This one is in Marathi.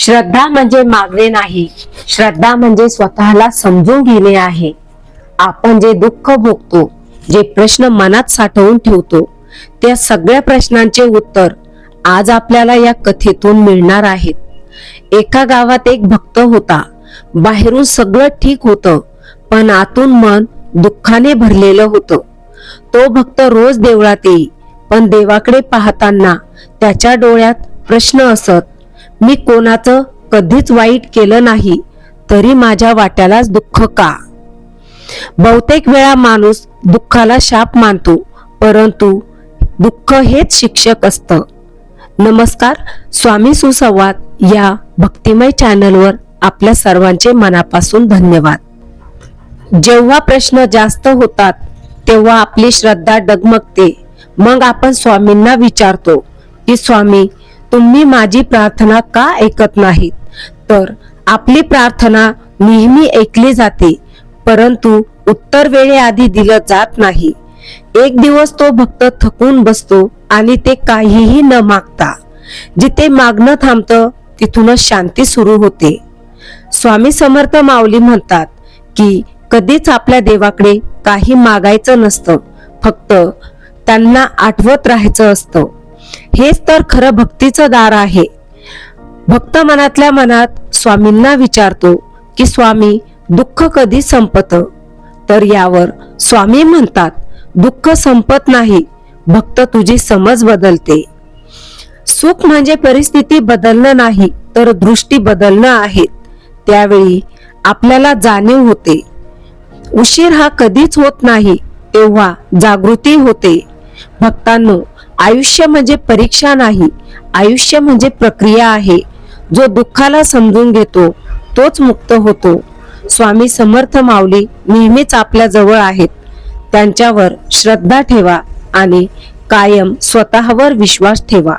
श्रद्धा म्हणजे मागणे नाही. श्रद्धा म्हणजे स्वतःला समजून घेणे आहे. आपण जे दुःख भोगतो जे प्रश्न मनात साठवून ठेवतो त्या सगळ्या प्रश्नांचे उत्तर आज आपल्याला या कथेतून मिळणार आहेत. एका गावात एक भक्त होता. बाहेरून सगळं ठीक होतं पण आतून मन दुःखाने भरलेलं होतं. तो भक्त रोज देवळात येई पण देवाकडे पाहताना त्याच्या डोळ्यात प्रश्न असत मी कोणाचं कधीच वाईट केलं नाही तरी माझ्या वाट्यालाच दुःख का? बहुतेक वेळा माणूस दुःखाला शाप मानतो परंतु दुःख हेच शिक्षक असतं. नमस्कार स्वामी सुसंवाद या भक्तिमय चॅनलवर आपल्या सर्वांचे मनापासून धन्यवाद. जेव्हा प्रश्न जास्त होतात तेव्हा आपली श्रद्धा डगमगते. मग आपण स्वामींना विचारतो की स्वामी तुम्ही माझी प्रार्थना का ऐकत नाहीत? तर आपली प्रार्थना नेहमी ऐकली जाते परंतु उत्तर वेळेआधी दिलं जात नाही. एक दिवस तो भक्त थकून बसतो आणि ते काहीही न मागता जिथे मागणं थांबतं तिथूनच शांती सुरू होते. स्वामी समर्थ माऊली म्हणतात की कधीच आपल्या देवाकडे काही मागायचं नसतं फक्त त्यांना आठवत राहायचं असतं. हेच तर खरं भक्तीचं दार आहे. भक्त मनातल्या मनात स्वामींना विचारतो की स्वामी दुःख कधी संपत? तर यावर स्वामी म्हणतात दुःख संपत नाही भक्त तुझी समज बदलते. सुख म्हणजे परिस्थिती बदलणं नाही तर दृष्टी बदलणं आहे. त्यावेळी आपल्याला जाणीव होते. उशीर हा कधीच होत नाही तेव्हा जागृती होते. भक्तांनो आयुष्य म्हणजे परीक्षा नाही आयुष्य म्हणजे प्रक्रिया आहे. जो दुःखाला समजून घेतो तोच मुक्त होतो. स्वामी समर्थ माऊली नेहमीच आपल्या जवळ आहेत. त्यांच्यावर श्रद्धा ठेवा आणि कायम स्वतःवर विश्वास ठेवा.